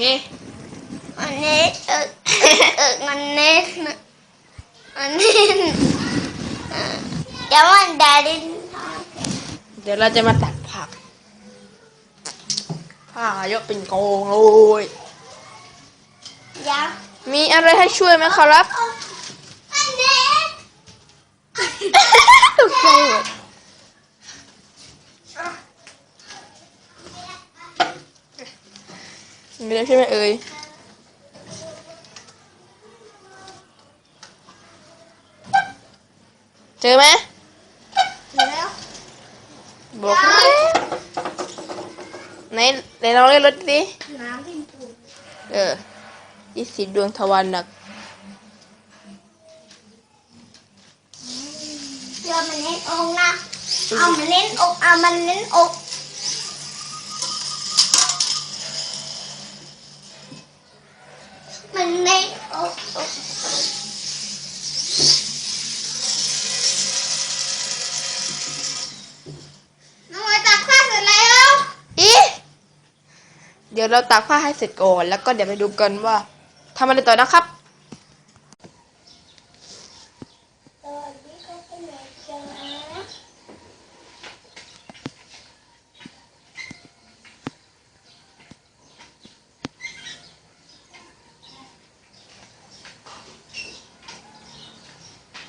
อันนี้เออเอออันนี้นะอันนี้เออเดี๋ยวมันดาดินเดี๋ยวเราจะมาตักผักผ้าเยอะเป็นกองเลยยังมีอะไรให้ช่วยไหมครับ อันนี้ ตกใจหมด มีอะไรใช่ไหมเอ่ยเจอไหมแล้วบอกไหนไหนลองเล่นรถดิน้ำที่ปูเออยี่สิบดวงทวันหนักเดี๋ยวมันเล่นอกนะเอามันเล่นอกเอามันเล่นอก น้องไอ้ตักผ้าเสร็จแล้วอีเดี๋ยวเราตากผ้าให้เสร็จก่อน แล้วก็เดี๋ยวไปดูกันว่าทำอะไรต่อนะครับ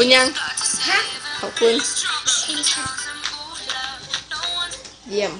คุณยัง Got to save him. ขอบคุณ Struggle, he tells him, "Ooh, love, no one's เยี่ยม